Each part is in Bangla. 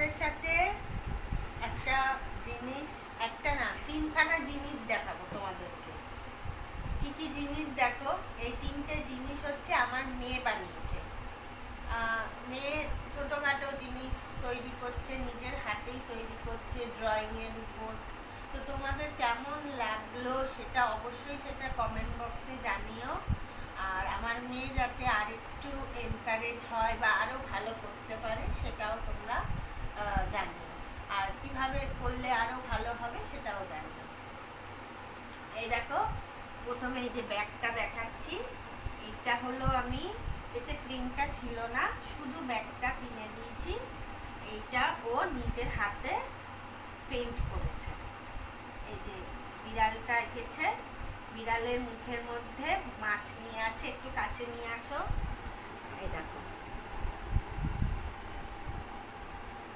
তোমাদের সাথে একটা জিনিস, একটা না, তিনখানা জিনিস দেখাবো তোমাদেরকে। কি কি জিনিস দেখো? এই তিনটে জিনিস হচ্ছে আমার মেয়ে বানিয়েছে। মেয়ে ছোটোখাটো জিনিস তৈরি করছে, নিজের হাতেই তৈরি করছে ড্রয়িংয়ের উপর। তো তোমাদের কেমন লাগল সেটা অবশ্যই সেটা কমেন্ট বক্সে জানিও। আর আমার মেয়ে যাতে আরেকটু এনকারেজ হয় বা আরও ভালো করতে পারে, সেটাও তোমরা জানিও আর কীভাবে করলে আরও ভালো হবে সেটাও জানিও এই দেখো, প্রথমে এই যে ব্যাগটা দেখাচ্ছি এইটা হলো আমি, এতে প্রিন্টটা ছিল না, শুধু ব্যাগটা কিনে দিয়েছি। এইটা ও নিজের হাতে পেন্ট করেছে। এই যে বিড়ালটা এঁকেছে, বিড়ালের মুখের মধ্যে মাছ নিয়ে আছে, একটু কাছে নিয়ে আসো। এই দেখো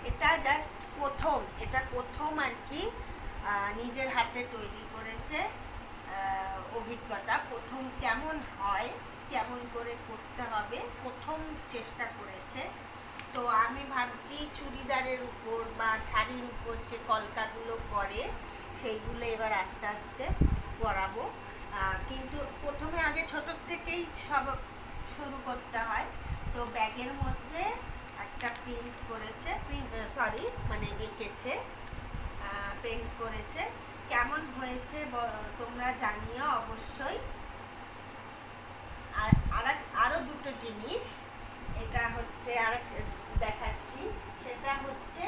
এটা জাস্ট প্রথম, এটা প্রথম আর কি নিজের হাতে তৈরি করেছে অভিজ্ঞতা। প্রথম কেমন হয়, কেমন করে করতে হবে, প্রথম চেষ্টা করেছে। তো আমি ভাবছি চুড়িদারের উপর বা শাড়ির উপর যে কলকাগুলো করে সেইগুলো এবার আস্তে আস্তে করাবো কিন্তু প্রথমে আগে ছোটোর থেকেই সব শুরু করতে হয়। তো ব্যাগের মধ্যে একটা প্রিন্ট করেছে প্রিন্ট সরি মানে এঁকেছে পেন্ট করেছে। কেমন হয়েছে তোমরা জানিও অবশ্যই। আর আর- আরও দুটো জিনিস, এটা হচ্ছে আর দেখাচ্ছি। সেটা হচ্ছে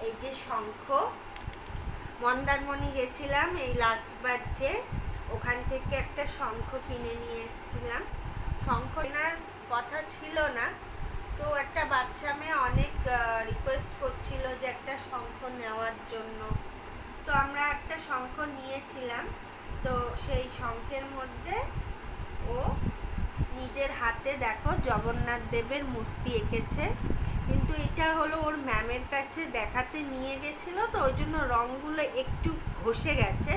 এই যে শঙ্খ। মন্দারমণি গেছিলাম এই লাস্ট বাচ্চে ওখান থেকে একটা শঙ্খ কিনে নিয়ে এসেছিলাম। শঙ্খ কেনার কথা ছিল না তো একটা বাচ্চা মেয়ে অনেক রিকোয়েস্ট করছিল যে একটা শঙ্খ নেওয়ার জন্য। তো আমরা একটা শঙ্খ নিয়েছিলাম। তো সেই শঙ্খের মধ্যে ও নিজের হাতে দেখো জগন্নাথ দেবের মূর্তি এঁকেছে। কিন্তু এটা হলো ওর ম্যামের কাছে দেখাতে নিয়ে গেছিল, তো ওই জন্য রঙগুলো একটু ঘষে গেছে।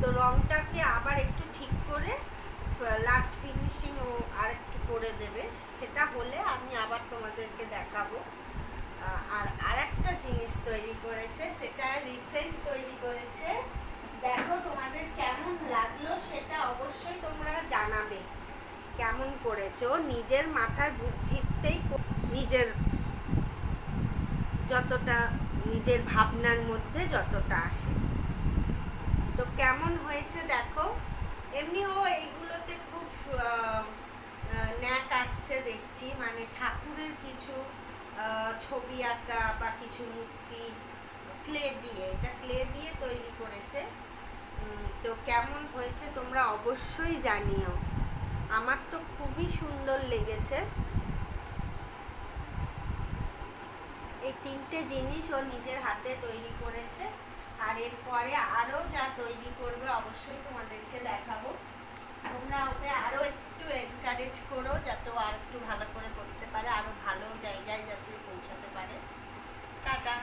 তো রঙটাকে আবার একটু ঠিক করে লাস্ট ফিনিশিং ও আর একটু করে দেবে, সেটা হলে আমি আবার তোমাদেরকে দেখাবো। আর আর একটা জিনিস তৈরি করেছে, সেটা রিসেন্ট তৈরি করেছে। দেখো তোমাদের কেমন লাগল, সেটা অবশ্যই তোমরা জানাবে। কেমন করেছে? নিজের মাথার বুদ্ধিতেই নিজের যতটা, নিজের ভাবনার মধ্যে যতটা আসে। তো কেমন হয়েছে দেখো? মানে ঠাকুরের কিছু ছবি আঁকা বা কিছু মূর্তি, ক্লে দিয়ে, এটা ক্লে দিয়ে তৈরি করেছে। তো কেমন হয়েছে তোমরা অবশ্যই জানিও। আমার তো খুবই সুন্দর লেগেছে। এই তিনটে জিনিস ও নিজের হাতে তৈরি করেছে। আর এরপরে আরও যা তৈরি করবে অবশ্যই তোমাদেরকে দেখাবো। তোমরা ওকে আরও একটু এনকারেজ করো যাতে ও আর একটু ভালো করে করতে পারে আরও ভালো জায়গায় যাতে পৌঁছাতে পারে। টাটা।